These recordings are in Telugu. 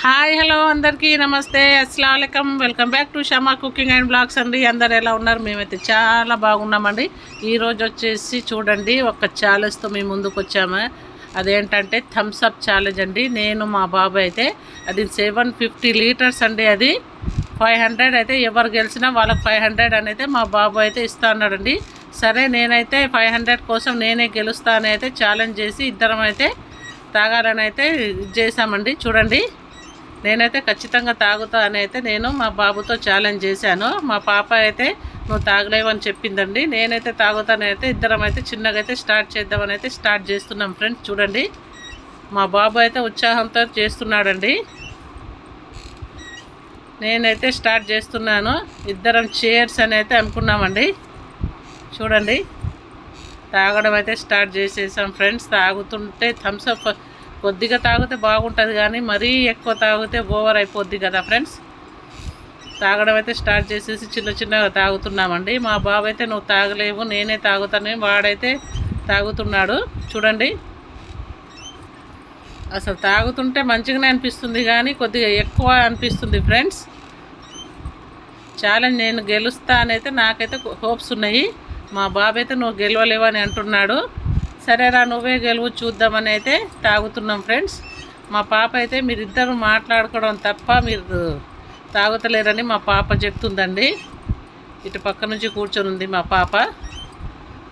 హాయ్ హలో అందరికీ నమస్తే అస్సలం welcome back to Shama cooking and blogs అండి. అందరు ఎలా ఉన్నారు? మేమైతే చాలా బాగున్నామండి. ఈరోజు వచ్చేసి చూడండి ఒక ఛాలెంజ్తో మేము ముందుకు వచ్చాము. అదేంటంటే థమ్స్ అప్ ఛాలెంజ్ అండి. నేను మా బాబు అయితే అది సెవెన్ ఫిఫ్టీ లీటర్స్ అండి అది. ఫైవ్ హండ్రెడ్ అయితే ఎవరు గెలిచినా వాళ్ళకి ఫైవ్ హండ్రెడ్ అని అయితే మా బాబు అయితే ఇస్తా అన్నాడండి. సరే నేనైతే ఫైవ్ హండ్రెడ్ కోసం నేనే గెలుస్తానైతే ఛాలెంజ్ చేసి ఇద్దరం అయితే తాగాలని అయితే ఇది చేశామండి. చూడండి. నేనైతే ఖచ్చితంగా తాగుతా అని అయితే నేను మా బాబుతో ఛాలెంజ్ చేశాను. మా పాప అయితే నువ్వు తాగలేవని చెప్పిందండి. నేనైతే తాగుతానైతే ఇద్దరం అయితే చిన్నగా అయితే స్టార్ట్ చేద్దామని అయితే స్టార్ట్ చేస్తున్నాం ఫ్రెండ్స్ చూడండి. మా బాబు అయితే ఉత్సాహంతో చేస్తున్నాడండి. నేనైతే స్టార్ట్ చేస్తున్నాను. ఇద్దరం చైర్స్ అని అయితే అనుకున్నామండి. చూడండి. తాగడం అయితే స్టార్ట్ చేసేసాం ఫ్రెండ్స్ తాగుతుంటే థమ్స్అప్ కొద్దిగా తాగితే బాగుంటుంది కానీ మరీ ఎక్కువ తాగితే ఓవర్ అయిపోద్ది కదా ఫ్రెండ్స్. తాగడం అయితే స్టార్ట్ చేసేసి చిన్న చిన్నగా తాగుతున్నామండి. మా బాబు అయితే నువ్వు తాగలేవు నేనే తాగుతాను వాడైతే తాగుతున్నాడు. చూడండి. అసలు తాగుతుంటే మంచిగానే అనిపిస్తుంది కానీ కొద్దిగా ఎక్కువ అనిపిస్తుంది ఫ్రెండ్స్. ఛాలెంజ్ నేను గెలుస్తానైతే నాకైతే హోప్స్ ఉన్నాయి. మా బాబు అయితే నువ్వు గెలవలేవని అంటున్నాడు. సరేరా నువ్వే గెలువు చూద్దామని అయితే తాగుతున్నాం ఫ్రెండ్స్. మా పాప అయితే మీరిద్దరు మాట్లాడుకోవడం తప్ప మీరు తాగుతలేరని మా పాప చెప్తుందండి. ఇటు పక్క నుంచి కూర్చొని ఉంది మా పాప.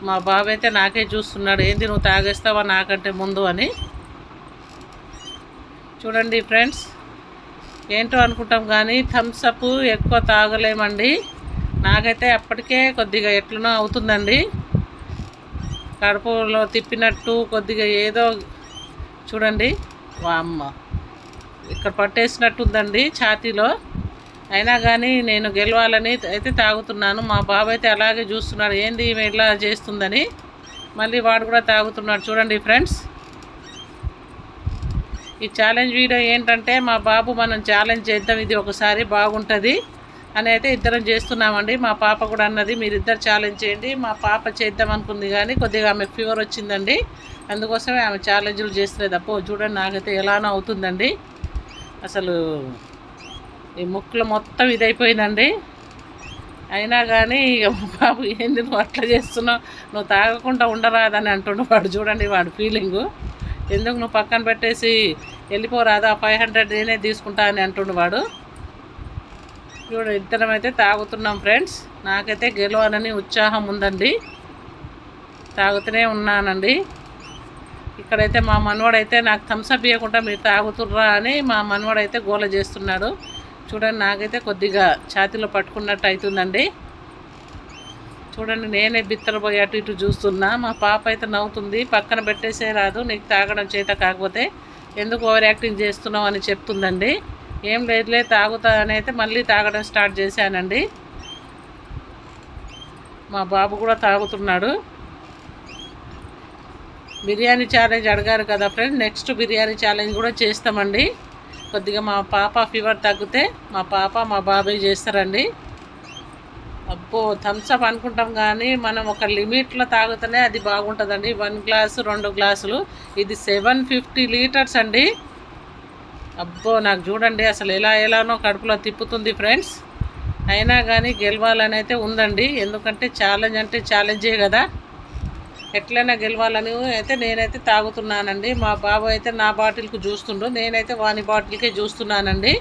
మా బాబు అయితే నాకే చూస్తున్నాడు ఏంది నువ్వు తాగేస్తావా నాకంటే ముందు అని. చూడండి ఫ్రెండ్స్ ఏంటో అనుకుంటాం కానీ థమ్స్ అప్ ఎక్కువ తాగలేమండి. నాకైతే అప్పటికే కొద్దిగా ఎట్లనో అవుతుందండి. కడుపులో తిప్పినట్టు కొద్దిగా ఏదో చూడండి. అమ్మ ఇక్కడ పట్టేసినట్టు ఉందండి ఛాతీలో. అయినా కానీ నేను గెలవాలని అయితే తాగుతున్నాను. మా బాబు అయితే అలాగే చూస్తున్నాడు. ఏంది ఈమె ఇలా చేస్తుందని. మళ్ళీ వాడు కూడా తాగుతున్నాడు. చూడండి ఫ్రెండ్స్. ఈ ఛాలెంజ్ వీడియో ఏంటంటే మా బాబు మనం ఛాలెంజ్ చేద్దాం. ఇది ఒకసారి బాగుంటుంది. అని అయితే ఇద్దరం చేస్తున్నామండి. మా పాప కూడా అన్నది మీరిద్దరు ఛాలెంజ్ చేయండి. మా పాప చేద్దాం అనుకుంది కానీ కొద్దిగా ఆమె ఫీవర్ వచ్చిందండి. అందుకోసమే ఆమె ఛాలెంజ్లు చేస్తలేదు. అప్పో చూడండి నాకైతే ఎలానో అవుతుందండి. అసలు ఈ ముక్కులు మొత్తం ఇదైపోయిందండి. అయినా కానీ ఇక బాబు ఏంది నువ్వు అట్లా చేస్తున్నావు? నువ్వు తాగకుండా ఉండరాదని అంటుండు వాడు. చూడండి వాడు ఫీలింగు ఎందుకు నువ్వు పక్కన పెట్టేసి వెళ్ళిపోరాదా ఫైవ్ హండ్రెడ్ నేనే తీసుకుంటా అని అంటుండు వాడు. చూడ ఇద్దరం అయితే తాగుతున్నాం ఫ్రెండ్స్. నాకైతే గెలవాలని ఉత్సాహం ఉందండి. తాగుతూనే ఉన్నానండి. ఇక్కడైతే మా మనవాడైతే నాకు థమ్స్అప్ ఇవ్వకుండా మీరు తాగుతుర్రా అని మా మనవాడైతే గోల చేస్తున్నాడు. చూడండి నాకైతే కొద్దిగా ఛాతీలో పట్టుకున్నట్టు అవుతుందండి చూడండి నేనే బిత్తలు పోయి అటు ఇటు చూస్తున్నా. మా పాప అయితే నవ్వుతుంది. పక్కన పెట్టేసే రాదు. నీకు తాగడం చేత కాకపోతే ఎందుకు ఓవర్ యాక్టింగ్ చేస్తున్నావు అని చెప్తుందండి. ఏం లేదులే తాగుతా అయితే మళ్ళీ తాగడం స్టార్ట్ చేశానండి. మా బాబు కూడా తాగుతున్నాడు. బిర్యానీ ఛాలెంజ్ అడిగారు కదా ఫ్రెండ్ నెక్స్ట్ బిర్యానీ ఛాలెంజ్ కూడా చేస్తామండి. కొద్దిగా మా పాప ఫీవర్ తగ్గితే మా పాప మా బాబాయ్ చేస్తారండి. అబ్బో థమ్స్అప్ అనుకుంటాం కానీ మనం ఒక లిమిట్లో తాగుతూనే అది బాగుంటుందండి. వన్ గ్లాసు రెండు గ్లాసులు. ఇది సెవెన్ ఫిఫ్టీ లీటర్స్ అండి. అబ్బో నాకు చూడండి అసలు ఎలా ఎలానో కడుపులో తిప్పుతుంది ఫ్రెండ్స్. అయినా కానీ గెలవాలని అయితే ఉందండి. ఎందుకంటే ఛాలెంజ్ అంటే ఛాలెంజే కదా. ఎట్లయినా గెలవాలని అయితే నేనైతే తాగుతున్నానండి. మా బాబు అయితే నా బాటిల్కి చూస్తుండు. నేనైతే వాని బాటిల్కే చూస్తున్నానండి.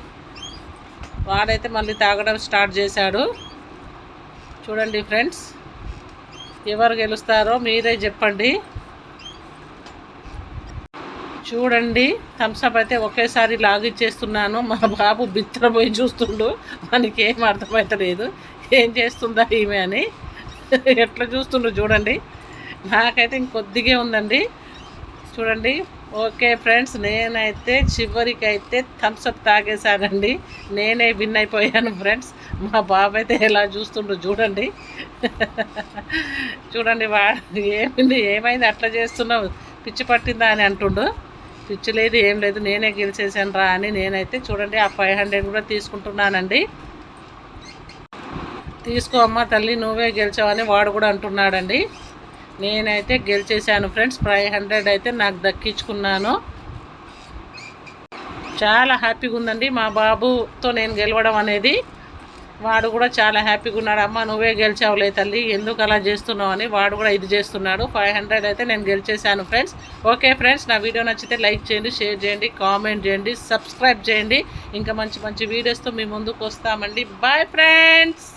వాడైతే మళ్ళీ తాగడం స్టార్ట్ చేశాడు. చూడండి ఫ్రెండ్స్ ఎవరు గెలుస్తారో మీరే చెప్పండి. చూడండి. థమ్స్అప్ అయితే ఒకేసారి లాగిచ్చేస్తున్నాను మా బాబు బిత్తరపోయి చూస్తుండు. మనకి ఏం అర్థమవుతలేదు ఏం చేస్తుందా ఈమె అని. ఎట్లా చూస్తుండ్రు చూడండి. నాకైతే ఇంకొద్దిగే ఉందండి. చూడండి. ఓకే ఫ్రెండ్స్ నేనైతే చివరికి అయితే థమ్స్అప్ తాగేశానండి. నేనే విన్ అయిపోయాను ఫ్రెండ్స్. మా బాబు అయితే ఎలా చూస్తుండ్రు చూడండి. చూడండి వా ఏమైంది ఏమైంది అట్లా చేస్తున్నావు? పిచ్చి పట్టిందా అని అంటుండు. పిచ్చు లేదు ఏం లేదు నేనే గెలిచేసాను రా అని నేనైతే చూడండి ఆ ఫైవ్ హండ్రెడ్ కూడా తీసుకుంటున్నానండి. తీసుకో అమ్మ తల్లి నువ్వే గెలిచావని వాడు కూడా అంటున్నాడండి. నేనైతే గెలిచేసాను ఫ్రెండ్స్ ఫైవ్ హండ్రెడ్ అయితే నాకు దక్కించుకున్నాను. చాలా హ్యాపీగా ఉందండి మా బాబుతో నేను గెలవడం అనేది. వాడు కూడా చాలా హ్యాపీగా ఉన్నాడు. అమ్మ నువ్వే గెలిచావులే తల్లి ఎందుకు అలా చేస్తున్నావు అని వాడు కూడా ఇది చేస్తున్నాడు. ఫైవ్ హండ్రెడ్ అయితే నేను గెలిచేశాను ఫ్రెండ్స్. ఓకే ఫ్రెండ్స్ నా వీడియో నచ్చితే లైక్ చేయండి షేర్ చేయండి కామెంట్ చేయండి సబ్స్క్రైబ్ చేయండి. ఇంకా మంచి మంచి వీడియోస్తో మీ ముందుకు వస్తామండి. Bye friends!